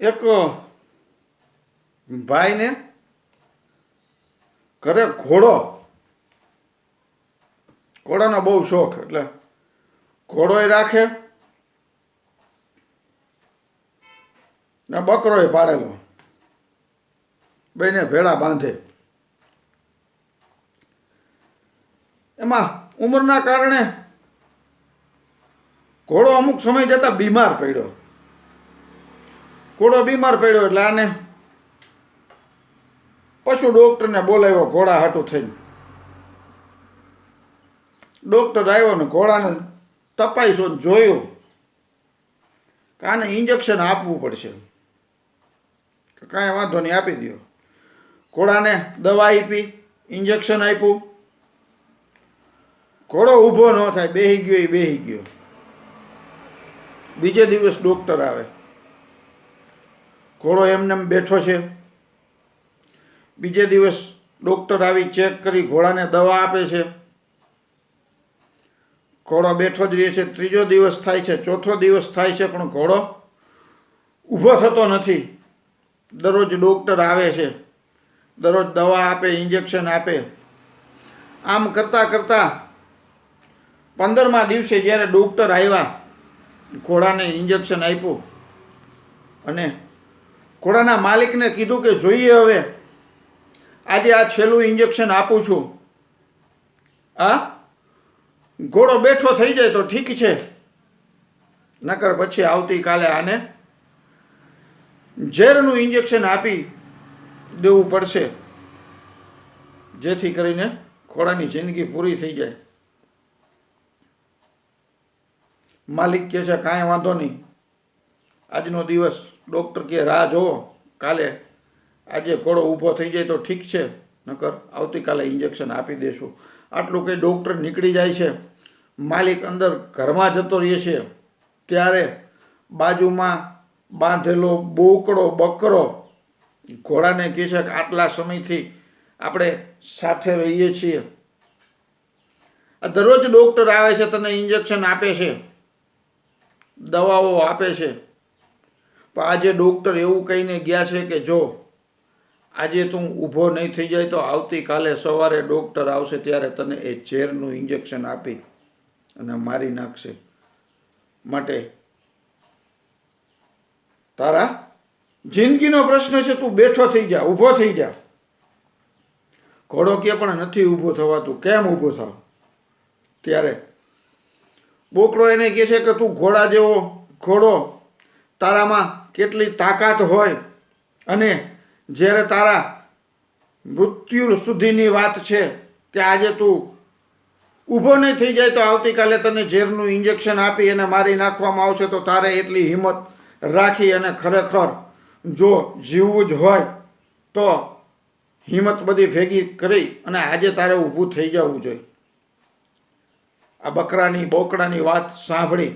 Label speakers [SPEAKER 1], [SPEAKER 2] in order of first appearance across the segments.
[SPEAKER 1] એક, ભાઈને ઘરે ઘોડો. ઘોડાનો બહુ શોખ, એટલે ઘોડોય રાખે ને બકરોય પાડેલો. બેને ભેળા બાંધે. એમાં ઉંમરના કારણે ઘોડો અમુક સમય જતા બીમાર પડ્યો. ઘોડો બીમાર પડ્યો એટલે આને પશુ ડોક્ટરને બોલાવ્યો, ઘોડા હાટું થઈને. ડોક્ટર આવ્યો ને ઘોડાને તપાઈશો ને જોયું કે આને ઇન્જેક્શન આપવું પડશે. કાંઈ વાંધો નહીં, આપી દો ઘોડાને દવા આપી ઇન્જેક્શન આપ્યું. ઘોડો ઊભો ન થાય, બેહી ગયો એ બેહી ગયો. બીજે દિવસ ડોક્ટર આવે. ઘોડો એમને એમ બેઠો છે. બીજે દિવસ ડોક્ટર આવી ચેક કરી ઘોડાને દવા આપે છે. ઘોડો બેઠો જ રહે છે. ત્રીજો દિવસ થાય છે. ચોથો દિવસ થાય છે પણ ઘોડો ઊભો થતો નથી. દરરોજ ડોક્ટર આવે છે. દરરોજ દવા આપે, ઇન્જેક્શન આપે. આમ કરતાં કરતાં પંદરમા દિવસે જ્યારે ડોક્ટર આવ્યા, ઘોડાને ઇન્જેક્શન આપ્યું અને ઘોડાના માલિકને કીધું કે જોઈએ હવે. આજે આ છેલ્લું ઇન્જેક્શન આપું છું. આ ઘોડો બેઠો થઈ જાય તો ઠીક છે. નકર પછી આવતીકાલે આને ઝેરનું ઇન્જેક્શન આપી દેવું પડશે. જેથી કરીને ઘોડાની જિંદગી પૂરી થઈ જાય. માલિક કહે છે, કાંઈ વાંધો નહીં. આજનો દિવસ ડૉક્ટર કે રાહ જુઓ, કાલે આજે ઘોડો ઊભો થઈ જાય તો ઠીક છે, નકર આવતીકાલે ઇન્જેક્શન આપી દેશું. આટલું કંઈ ડૉક્ટર નીકળી જાય છે. માલિક અંદર ઘરમાં જતો રહે છે. ત્યારે બાજુમાં બાંધેલો બોકડો, બકરો, ઘોડાને કહે છે કે, આટલા સમયથી આપણે સાથે રહીએ છીએ. આ દરરોજ ડૉક્ટર આવે છે, તને ઇન્જેક્શન આપે છે. દવાઓ આપે છે. પણ આજે ડૉક્ટર એવું કહીને ગયા છે કે જો, આજે તું ઊભો નહીં થઈ જાય તો આવતીકાલે સવારે ડૉક્ટર આવશે ત્યારે તને એ ઝેરનું ઇન્જેક્શન આપી અને મારી નાખશે. માટે તારા જિંદગીનો પ્રશ્ન છે, તું બેઠો થઈ જા, ઊભો થઈ જા. ઘોડો કે પણ નથી ઊભો થવાતું. કેમ ઊભો થાવ? ત્યારે બોકડો એને કહે છે કે તું ઘોડા જેવો ઘોડો, તારામાં કેટલી તાકાત હોય અને જ્યારે તારા મૃત્યુ સુધીની વાત છે કે આજે તું ઊભો નહીં થઈ જાય તો આવતીકાલે તને ઝેરનું ઇન્જેક્શન આપી અને મારી નાખવામાં આવશે તો તારે એટલી હિંમત રાખી અને ખરેખર જો જીવવું જ હોય તો હિંમત બધી ભેગી કરી અને આજે તારે ઊભું થઈ જવું જોઈએ. આ બકરાની, બોકડાની વાત સાંભળી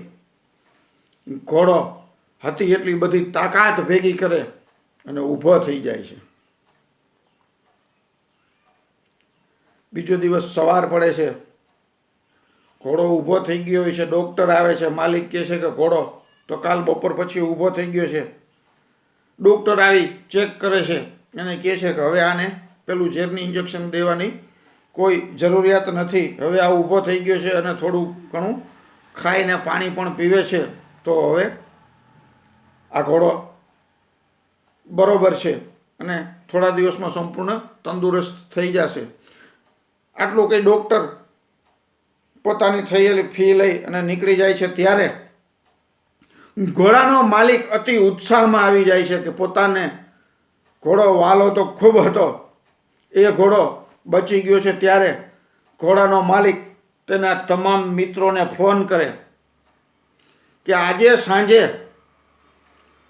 [SPEAKER 1] ઘોડો હતી એટલી બધી તાકાત ભેગી કરે અને ઊભો થઈ જાય છે. બીજો દિવસ સવાર પડે છે. ઘોડો ઊભો થઈ ગયો હોય છે, ડૉક્ટર આવે છે, માલિક કહે છે કે ઘોડો, તો કાલ બપોર પછી ઊભો થઈ ગયો છે. ડૉક્ટર આવી, ચેક કરે છે અને કહે છે કે હવે આને પેલું ઝેરની ઇન્જેક્શન દેવાની કોઈ જરૂરિયાત નથી. હવે આ ઊભો થઈ ગયો છે અને થોડું ઘણું ખાઈને પાણી પણ પીવે છે. તો હવે આ ઘોડો બરોબર છે અને થોડા દિવસમાં સંપૂર્ણ તંદુરસ્ત થઈ જશે. આટલું કંઈ ડૉક્ટર પોતાની થયેલી ફી લઈ અને નીકળી જાય છે ત્યારે ઘોડાનો માલિક અતિ ઉત્સાહમાં આવી જાય છે કે પોતાને ઘોડો વાલો તો ખૂબ હતો. એ ઘોડો બચી ગયો છે ત્યારે ઘોડાનો માલિક તેના તમામ મિત્રોને ફોન કરે કે આજે સાંજે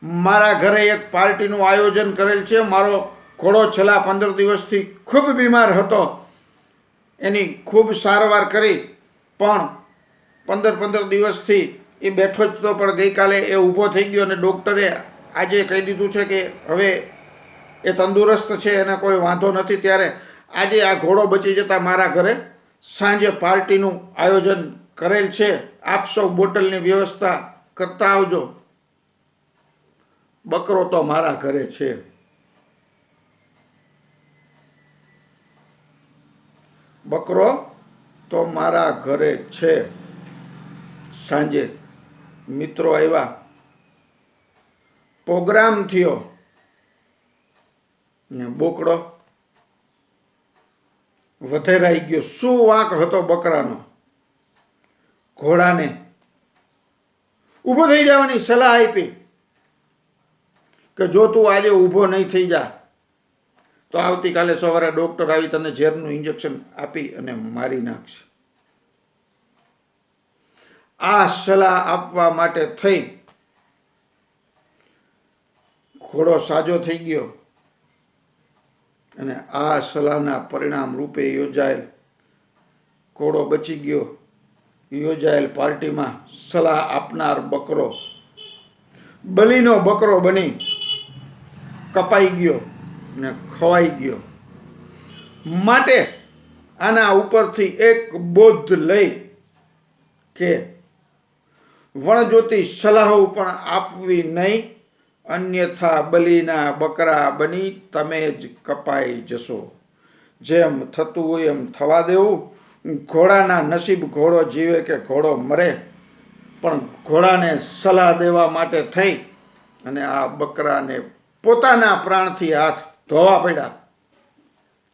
[SPEAKER 1] મારા ઘરે એક પાર્ટીનું આયોજન કરેલ છે. મારો ઘોડો છેલ્લા પંદર દિવસથી ખૂબ બીમાર હતો. એની ખૂબ સારવાર કરી, પણ પંદર પંદર દિવસથી એ બેઠો જ તો, પણ ગઈકાલે એ ઊભો થઈ ગયો અને ડૉક્ટરે આજે કહી દીધું છે કે હવે એ તંદુરસ્ત છે, એને કોઈ વાંધો નથી. ત્યારે આજે આ ઘોડો બચી જતાં મારા ઘરે સાંજે પાર્ટીનું આયોજન કરેલ છે. આપ સૌ બોટલની વ્યવસ્થા કરતા આવજો. બકરો તો મારા ઘરે છે. બકરો તો મારા ઘરે છે. સાંજે મિત્રો આવ્યા. પ્રોગ્રામ થયો. ને બોકડો વધેરાઈ ગયો. શું વાંક હતો બકરાનો? ઘોડાને ઊભો થઈ જવાની સલાહ આપી. કે જો તું આજે ઊભો નહીં થઈ જા, તો આવતીકાલે સવારે ડોક્ટર આવી તને ઝેરનું ઇન્જેક્શન આપી અને મારી નાખશે. આ સલાહ આપવા માટે થઈ ઘોડો સાજો થઈ ગયો અને આ સલાહના પરિણામ રૂપે યોજાયેલ ઘોડો બચી ગયો. યોજાયેલ પાર્ટીમાં સલાહ આપનાર બકરો, બલીનો બકરો બની. કપાઈ ગયો ને ખવાઈ ગયો. માટે આના ઉપરથી એક બોધ લઈ કે વણજ્યોતિ સલાહો પણ આપવી નહીં, અન્યથા બલીના બકરા બની તમે જ કપાઈ જશો. જેમ થતું હોય એમ થવા દેવું. ઘોડાના નસીબ ઘોડો જીવે કે ઘોડો મરે, પણ ઘોડાને સલાહ દેવા માટે થઈ અને આ બકરાને પોતાના પ્રાણથી હાથ ધોવા પડ્યા.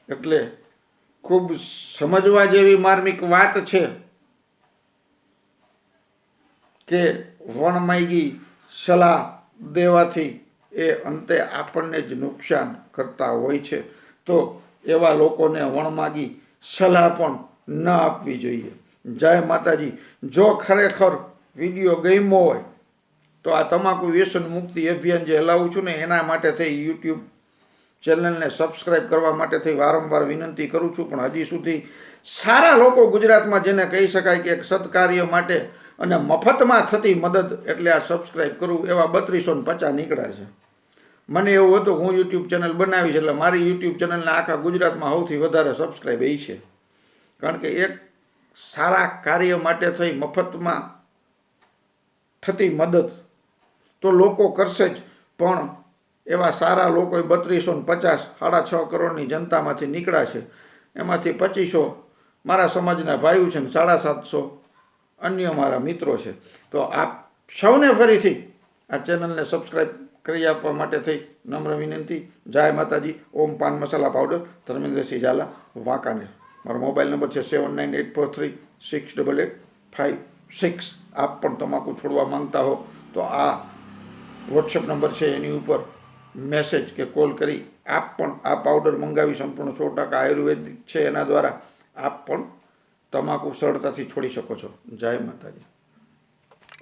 [SPEAKER 1] એટલે ખૂબ સમજવા જેવી માર્મિક વાત છે કે વણમાયગી સલાહ દેવાથી એ અંતે આપણને જ નુકસાન કરતા હોય છે. તો એવા લોકોને વણમાગી સલાહ પણ ન આપવી જોઈએ. જય માતાજી. જો ખરેખર વીડિયો ગમ્યો હોય તો આ તમાકુ વ્યસન મુક્તિ અભિયાન જે હલાવું છું ને એના માટે થઈ યુટ્યુબ ચેનલને સબસ્ક્રાઈબ કરવા માટે થઈ વારંવાર વિનંતી કરું છું. પણ હજી સુધી સારા લોકો ગુજરાતમાં જેને કહી શકાય કે એક સત્કાર્ય માટે અને મફતમાં થતી મદદ એટલે આ સબસ્ક્રાઈબ કરવું એવા બત્રીસો ને પચાસ નીકળ્યા છે. મને એવું હતું હું યુટ્યુબ ચેનલ બનાવીશ એટલે મારી યુટ્યુબ ચેનલને આખા ગુજરાતમાં સૌથી વધારે સબસ્ક્રાઈબ એ છે. કારણ કે એક સારા કાર્ય માટે થઈ મફતમાં થતી મદદ તો લોકો કરશે જ. પણ એવા સારા લોકો બત્રીસો ને પચાસ, સાડા છ કરોડની જનતામાંથી નીકળ્યા છે એમાંથી પચીસો મારા સમાજના ભાઈઓ છે ને સાડા સાતસો અન્ય મારા મિત્રો છે. તો આપ સૌને ફરીથી આ ચેનલને સબસ્ક્રાઈબ કરી આપવા માટે થઈ નમ્ર વિનંતી. જય માતાજી. ઓમ પાન મસાલા પાવડર. ધર્મેન્દ્રસિંહ ઝાલા, વાંકાનેર. મારો મોબાઈલ નંબર છે seven nine eight four three six double eight five six. આપ પણ તમાકુ છોડવા માંગતા હો તો આ વોટ્સઅપ નંબર છે એની ઉપર મેસેજ કે કોલ કરી, આપ પણ આ પાવડર મંગાવી સંપૂર્ણ સો ટકા આયુર્વેદિક છે એના દ્વારા આપ પણ તમાકુ સરળતાથી છોડી શકો છો. જય માતાજી.